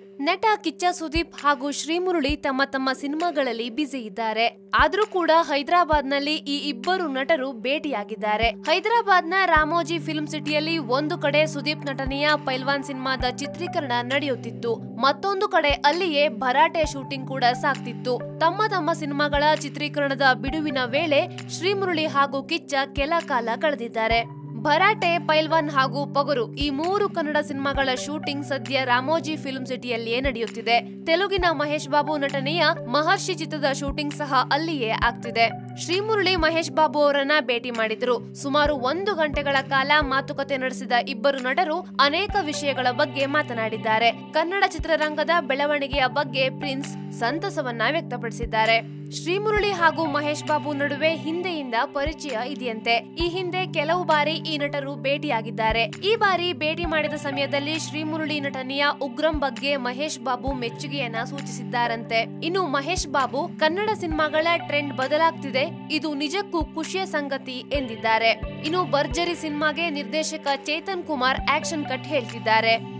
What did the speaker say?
ನಟ ಕಿಚ್ಚ ಸುದೀಪ್ ಹಾಗೂ ಶ್ರೀಮುರುಳಿ ತಮ್ಮ ತಮ್ಮ ಸಿನಿಮಾಗಳಲ್ಲಿ ಬ್ಯುಸಿ ಇದ್ದಾರೆ. ಆದ್ರೂ ಕೂಡ ಹೈದರಾಬಾದ್ನಲ್ಲಿ ಈ ಇಬ್ಬರು ನಟರು ಭೇಟಿಯಾಗಿದ್ದಾರೆ. ಹೈದರಾಬಾದ್ನ ರಾಮೋಜಿ ಫಿಲ್ಮ್ ಸಿಟಿಯಲ್ಲಿ ಒಂದು ಕಡೆ ಸುದೀಪ್ ನಟನೆಯ ಪೈಲ್ವಾನ್ ಸಿನಿಮಾದ ಚಿತ್ರೀಕರಣ ನಡೆಯುತ್ತಿತ್ತು. ಮತ್ತೊಂದು ಕಡೆ ಅಲ್ಲಿಯೇ ಭರಾಟೆ ಶೂಟಿಂಗ್ ಕೂಡ ಸಾಕ್ತಿತ್ತು ತಮ್ಮ ತಮ್ಮ ಸಿನಿಮಾಗಳ ಚಿತ್ರೀಕರಣದ ಬಿಡುವಿನ ವೇಳೆ ಶ್ರೀಮುರುಳಿ ಹಾಗೂ ಕಿಚ್ಚ ಕೆಲ ಕಾಲ ಕಳೆದಿದ್ದಾರೆ. ಭರಾಟೆ, ಪೈಲ್ವಾನ್ ಹಾಗೂ ಪೊಗರು ಈ ಮೂರು ಕನ್ನಡ ಸಿನಿಮಾಗಳ ಶೂಟಿಂಗ್ ಸದ್ಯ ರಾಮೋಜಿ ಫಿಲ್ಮ್ ಸಿಟಿಯಲ್ಲಿಯೇ ನಡೆಯುತ್ತಿದೆ. ತೆಲುಗಿನ ಮಹೇಶ್ ಬಾಬು ನಟನೆಯ ಮಹರ್ಷಿ ಚಿತ್ರದ ಶೂಟಿಂಗ್ ಸಹ ಅಲ್ಲಿಯೇ ಆಗ್ತಿದೆ. ಶ್ರೀಮುರಳಿ ಮಹೇಶ್ ಬಾಬು ಅವರನ್ನ ಭೇಟಿ ಮಾಡಿದ್ರು. ಸುಮಾರು ಒಂದು ಗಂಟೆಗಳ ಕಾಲ ಮಾತುಕತೆ ನಡೆಸಿದ ಇಬ್ಬರು ನಟರು ಅನೇಕ ವಿಷಯಗಳ ಬಗ್ಗೆ ಮಾತನಾಡಿದ್ದಾರೆ. ಕನ್ನಡ ಚಿತ್ರರಂಗದ ಬೆಳವಣಿಗೆಯ ಬಗ್ಗೆ ಪ್ರಿನ್ಸ್ ಸಂತಸವನ್ನ ವ್ಯಕ್ತಪಡಿಸಿದ್ದಾರೆ. ಶ್ರೀಮುರಳಿ ಹಾಗೂ ಮಹೇಶ್ ಬಾಬು ನಡುವೆ ಹಿಂದೆಯಿಂದ ಪರಿಚಯ ಇದೆಯಂತೆ. ಈ ಹಿಂದೆ ಕೆಲವು ಬಾರಿ ಈ ನಟರು ಭೇಟಿಯಾಗಿದ್ದಾರೆ. ಈ ಬಾರಿ ಭೇಟಿ ಮಾಡಿದ ಸಮಯದಲ್ಲಿ ಶ್ರೀಮುರಳಿ ನಟನೆಯ ಉಗ್ರಂ ಬಗ್ಗೆ ಮಹೇಶ್ ಬಾಬು ಮೆಚ್ಚುಗೆಯನ್ನ ಸೂಚಿಸಿದ್ದಾರಂತೆ. ಇನ್ನು ಮಹೇಶ್ ಬಾಬು ಕನ್ನಡ ಸಿನಿಮಾಗಳ ಟ್ರೆಂಡ್ ಬದಲಾಗ್ತಿದೆ. ಇದು ನಿಜಕ್ಕೂ ಖುಷಿಯ ಸಂಗತಿ ಎಂದಿದ್ದಾರೆ. ಇನ್ನು ಭರ್ಜರಿ ಸಿನಿಮಾಗೆ ನಿರ್ದೇಶಕ ಚೇತನ್ ಕುಮಾರ್ ಆಕ್ಷನ್ ಕಟ್ ಹೇಳ್ತಿದ್ದಾರೆ.